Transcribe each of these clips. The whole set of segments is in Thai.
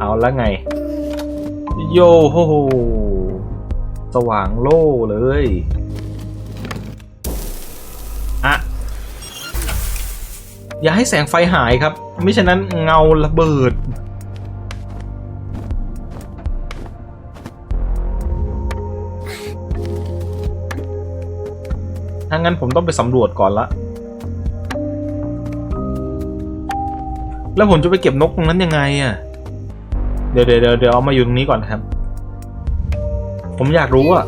เอาแล้วไง โยโฮโฮสว่างโล่เลยอะอย่าให้แสงไฟหายครับ ไม่ฉะนั้นเงาระเบิด ถ้างั้นผมต้องไปสำรวจก่อนละ แล้วผมจะไปเก็บนกตรงนั้นยังไงอะเดี๋ยว เดี๋ยวเดี๋ยวเดี๋ยวเอามาอยู่ตรงนี้ก่อนครับ ผมอยากรู้อะ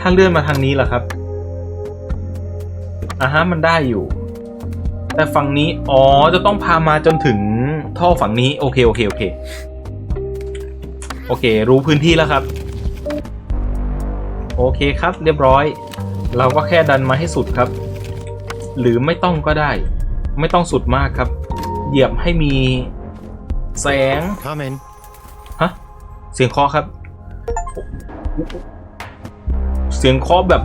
ถ้าเลื่อนมาทางนี้ล่ะครับอ่าฮะมันได้อยู่ แต่ฝั่งนี้ อ๋อ จะต้องพามาจนถึงท่อฝั่งนี้ โอเค โอเค โอเค โอเค รู้พื้นที่แล้วครับ โอเคครับ เรียบร้อย เราก็แค่ดันมาให้สุดครับ หรือไม่ต้องก็ได้ ไม่ต้องสุดมากครับ เหยียบให้มีแสง Come in. ฮะ เสียงเคาะครับ เสียงเคาะแบบ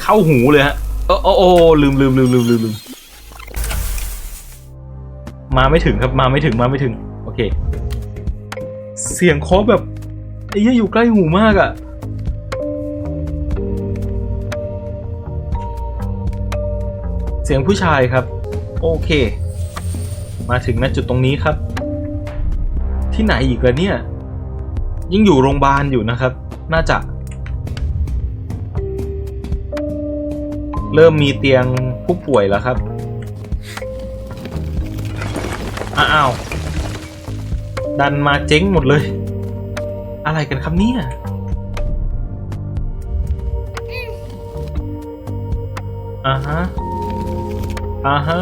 เข้าหูเลยฮะเออโอ้โอ้ลืมลืมลืมลืมลืมลืมมาไม่ถึงครับมาไม่ถึงมาไม่ถึง โอเค เสียงเคาะแบบไอ้เหี้ยอยู่ใกล้หูมากอะ สียงผู้ชายครับ โอเค มาถึงณจุดตรงนี้ครับ ที่ไหนอีกล่ะเนี่ยยิ่งอยู่โรงพยาบาลอยู่นะครับ น่าจะ เริ่มมีเตียงผู้ป่วยแล้วครับอ้าวดันมาเจ๊งหมดเลย อะไรกันครับเนี่ยอ่าฮะ อ่าฮะ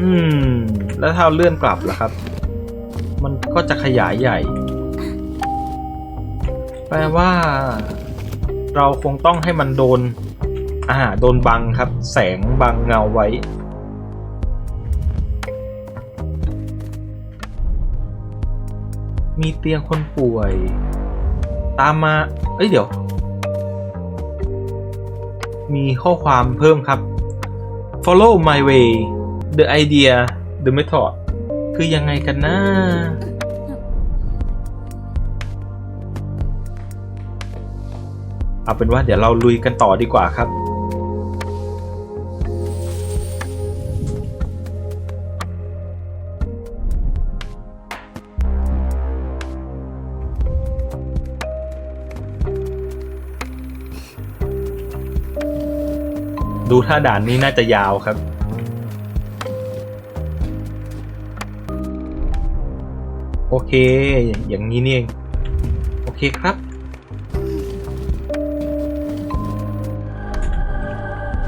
อืม แล้วถ้าเลื่อนกลับล่ะครับ มันก็จะขยายใหญ่ แปลว่า เราคงต้องให้มันโดน อ่า โดนบังครับ แสงบังเงาไว้ มีเตียงคนป่วย ตามมา เอ้ยเดี๋ยว มีข้อความเพิ่มครับ follow my way the idea the method คือยังไงกันนะเอาเป็นว่าเดี๋ยวเราลุยกันต่อดีกว่าครับ ดูท่าด่านนี้น่าจะยาวครับ โอเค อย่างนี้นี่เอง โอเคครับ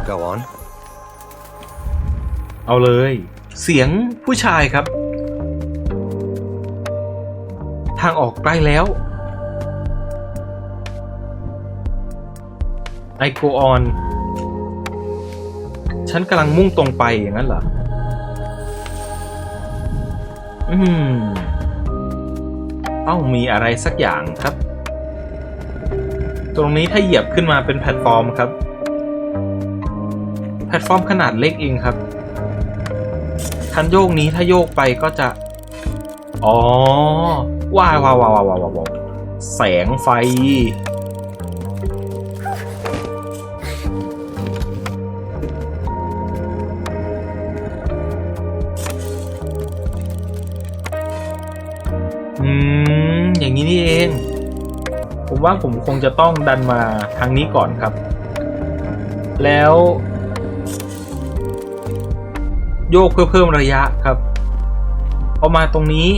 Go on. เอาเลย เสียงผู้ชายครับ ทางออกใกล้แล้ว I go on ฉันกำลังมุ่งตรงไปอย่างนั้นเหรอ อืม ต้องมีอะไรสักอย่างครับ ตรงนี้ถ้าเหยียบขึ้นมาเป็นแพลตฟอร์มครับ แพลตฟอร์มขนาดเล็กเองครับ คันโยกนี้ถ้าโยกไปก็จะ อ๋อ ว้าวว้าวว้าวว้าวว้าวว้าวแสงไฟ ผมว่าผมคงจะต้องดันมาทางนี้ก่อนครับ แล้ว โยกเพื่อเพิ่มระยะครับพอมาตรงนี้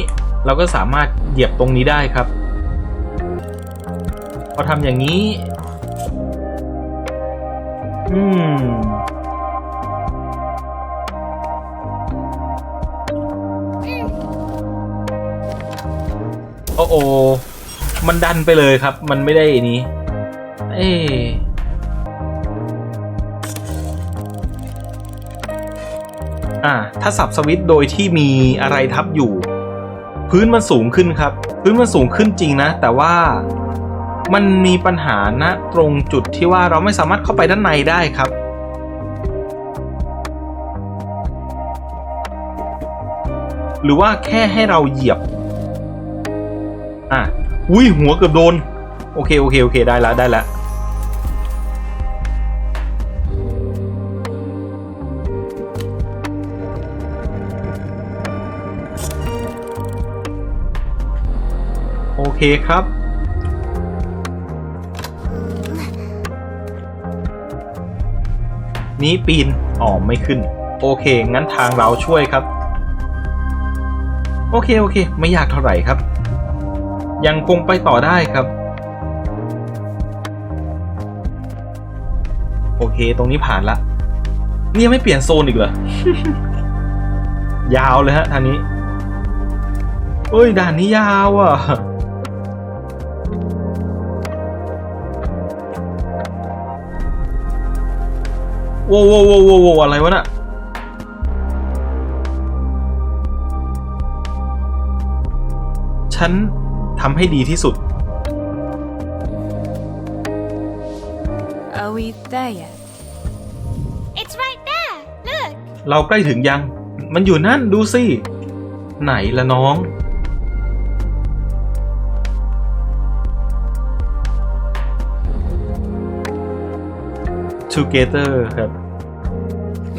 เราก็สามารถเหยียบตรงนี้ได้ครับ พอทำอย่างนี้ อืม โอ้โอ มันดันไปเลยครับ มันไม่ได้นี้ เอ๊อ่า ถ้าสับสวิตโดยที่มีอะไรทับอยู่ พื้นมันสูงขึ้นครับ พื้นมันสูงขึ้นจริงนะ แต่ว่ามันมีปัญหาณนะตรงจุดที่ว่าเราไม่สามารถเข้าไปด้านในได้ครับหรือว่าแค่ให้เราเหยียบ อะ อุ้ยหัวเกือบโดน โอเคโอเคโอเคได้ล้วได้ล้วโอเคครับนี้ปีน อ๋อ ไม่ขึ้น โอเค งั้นทางเราช่วยครับ โอเค โอเค ไม่ยากเท่าไหร่ครับ ยังคงไปต่อได้ครับ โอเค ตรงนี้ผ่านละนี่ยังไม่เปลี่ยนโซนอีกเหรอยาวเลยฮะทางนี้เอ้ยด่านนี้ยาวอะโว้วโว้วโว้วโว้อะไรวะน่ะฉัน ทำให้ดีที่สุด Are we there yet? It's right there. Look. เราใกล้ถึงยัง มันอยู่นั่นดูสิ ไหนละน้อง together ครับ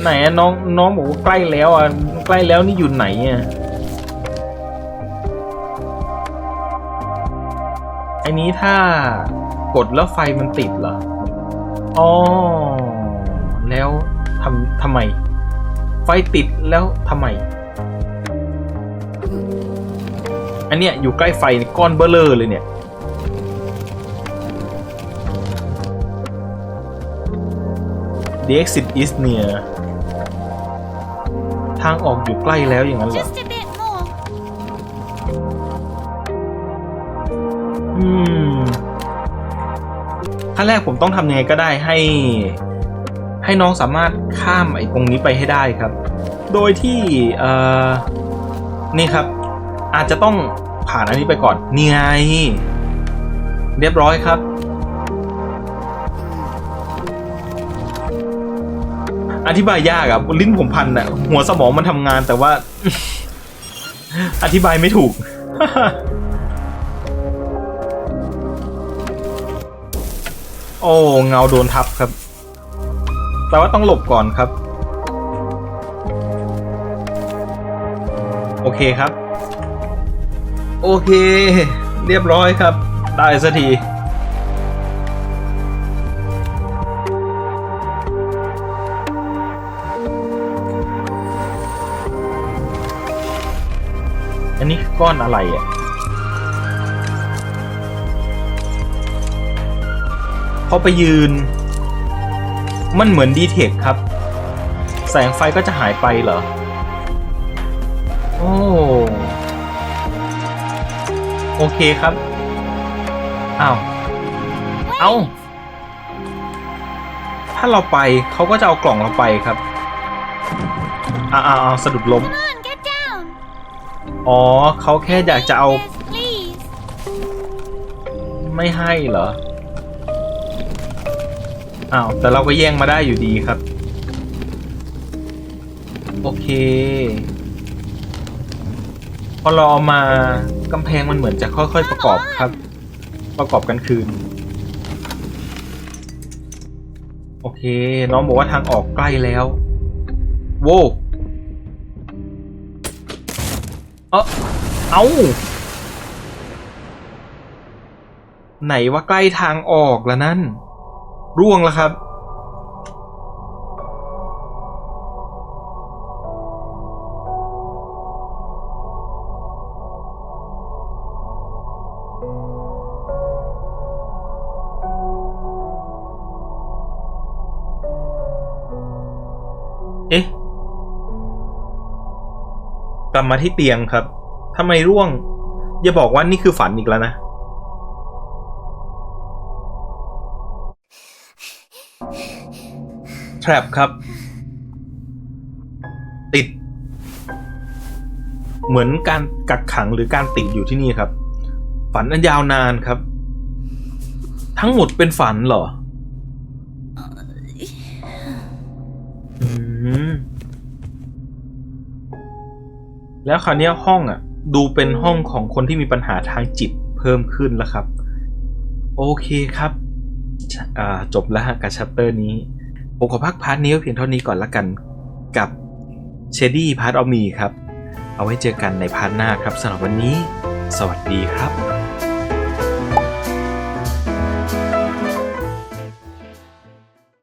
ไหนอะน้องน้องบอกว่าใกล้แล้วอะ ใกล้แล้วนี่อยู่ไหนอะ อ้นี้ถ้ากดแล้วไฟมันติดเหรอ อ๋อ แล้วทำทำไม ไฟติดแล้วทำไม อันเนี้ยอยู่ใกล้ไฟก้อนเบลเลอร์เลยเนี่ย The exit is near ทางออกอยู่ใกล้แล้วอย่างนั้นเหรอ ขั้นแรกผมต้องทำยังไงก็ได้ให้ ให้น้องสามารถข้ามไอ้ตรงนี้ไปให้ได้ครับ โดยที่เอ่อนี่ครับ อาจจะต้องผ่านอันนี้ไปก่อนนี่ไงเรียบร้อยครับ อธิบายยากอะลิ้นผมพันอะหัวสมองมันทำงานแต่ว่า อธิบายไม่ถูก โอ้เงาโดนทับครับแปลว่าต้องหลบก่อนครับ โอเคครับ โอเค เรียบร้อยครับ ได้สักทีอันนี้ก้อนอะไรอะ พอไปยืน มันเหมือนดีเทคครับ แสงไฟก็จะหายไปเหรอ โอ้ โอเคครับอ้าวเอ้าถ้าเราไปเขาก็จะเอากล่องเราไปครับอ้าวอ้าวอ้าวสะดุดล้มอ๋อเขาแค่อยากจะเอา ไม่ให้เหรอ อ้าว แต่เราก็แย่งมาได้อยู่ดีครับ โอเค พอเราเอามากำแพงมันเหมือนจะค่อยๆประกอบครับ ประกอบกันคืน โอเค น้องบอกว่าทางออกใกล้แล้วโว้เออเอาไหนว่าใกล้ทางออกแล้วนั่น ร่วงแล้วครับ เอ๊ะ กลับมาที่เตียงครับทำไมร่วง อย่าบอกว่านี่คือฝันอีกแล้วนะ แทรปครับ ติด เหมือนการกักขังหรือการติดอยู่ที่นี่ครับ ฝันอันยาวนานครับ ทั้งหมดเป็นฝันเหรอแล้วคราวนี้ห้องอะ ดูเป็นห้องของคนที่มีปัญหาทางจิตเพิ่มขึ้นแล้วครับ โอเคครับ อ่าจบแล้วกับชัปเตอร์นี้ ผมขอพักพาร์ทนี้เพียงเท่านี้ก่อนละกันกับเชดี้พาร์ทออมีครับ เอาไว้เจอกันในพาร์ทหน้าครับสำหรับวันนี้ สวัสดีครับ